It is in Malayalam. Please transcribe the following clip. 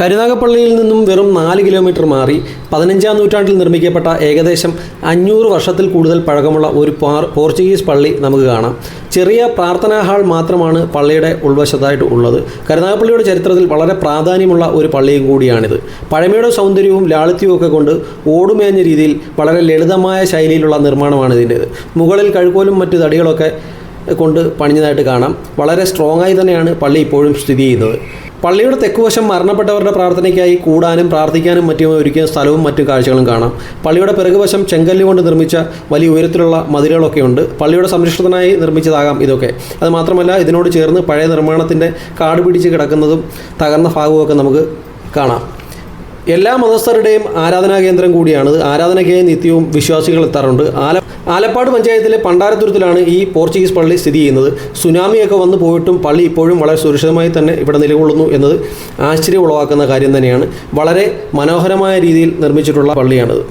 കരുനാഗപ്പള്ളിയിൽ നിന്നും വെറും നാല് കിലോമീറ്റർ മാറി പതിനഞ്ചാം നൂറ്റാണ്ടിൽ നിർമ്മിക്കപ്പെട്ട ഏകദേശം അഞ്ഞൂറ് വർഷത്തിൽ കൂടുതൽ പഴക്കമുള്ള ഒരു പോർച്ചുഗീസ് പള്ളി നമുക്ക് കാണാം. ചെറിയ പ്രാർത്ഥനാ ഹാൾ മാത്രമാണ് പള്ളിയുടെ ഉൾവശത്തായിട്ട് ഉള്ളത്. കരുനാഗപ്പള്ളിയുടെ ചരിത്രത്തിൽ വളരെ പ്രാധാന്യമുള്ള ഒരു പള്ളിയും കൂടിയാണിത്. പഴമയുടെ സൗന്ദര്യവും ലാളിത്യവും ഒക്കെ കൊണ്ട് ഓടുമേഞ്ഞ രീതിയിൽ വളരെ ലളിതമായ ശൈലിയിലുള്ള നിർമ്മാണമാണ് ഇതിന്റേത് മുകളിൽ കഴുക്കോലും മറ്റു തടികളൊക്കെ കൊണ്ട് പണിഞ്ഞതായിട്ട് കാണാം. വളരെ സ്ട്രോങ് ആയി തന്നെയാണ് പള്ളി ഇപ്പോഴും സ്ഥിതി ചെയ്യുന്നത്. പള്ളിയുടെ തെക്കുവശം മരണപ്പെട്ടവരുടെ പ്രാർത്ഥനയ്ക്കായി കൂടാനും പ്രാർത്ഥിക്കാനും മറ്റും ഒരുക്കിയ സ്ഥലവും മറ്റു കാഴ്ചകളും കാണാം. പള്ളിയുടെ പിറകുവശം ചെങ്കല്ല് കൊണ്ട് നിർമ്മിച്ച വലിയ ഉയരത്തിലുള്ള മതിലുകളൊക്കെ ഉണ്ട്. പള്ളിയുടെ സംരക്ഷണത്തിനായി നിർമ്മിച്ചതാകാം ഇതൊക്കെ. അത് മാത്രമല്ല ഇതിനോട് ചേർന്ന് പഴയ നിർമ്മാണത്തിന്റെ കാട് പിടിച്ച് കിടക്കുന്നതും തകർന്ന ഭാഗവുമൊക്കെ നമുക്ക് കാണാം. എല്ലാ മതസ്ഥരുടെയും ആരാധനാ കേന്ദ്രം കൂടിയാണ് ആരാധനയ്ക്കായി നിത്യവും വിശ്വാസികൾ എത്താറുണ്ട്. ആല ആലപ്പാട് പഞ്ചായത്തിലെ പണ്ടാരത്തുരത്തിലാണ് ഈ പോർച്ചുഗീസ് പള്ളി സ്ഥിതി ചെയ്യുന്നത്. സുനാമിയൊക്കെ വന്നു പോയിട്ടും പള്ളി ഇപ്പോഴും വളരെ സുരക്ഷിതമായി തന്നെ ഇവിടെ നിലകൊള്ളുന്നു എന്നത് ആശ്ചര്യം ഉളവാക്കുന്ന കാര്യം തന്നെയാണ്. വളരെ മനോഹരമായ രീതിയിൽ നിർമ്മിച്ചിട്ടുള്ള പള്ളിയാണിത്.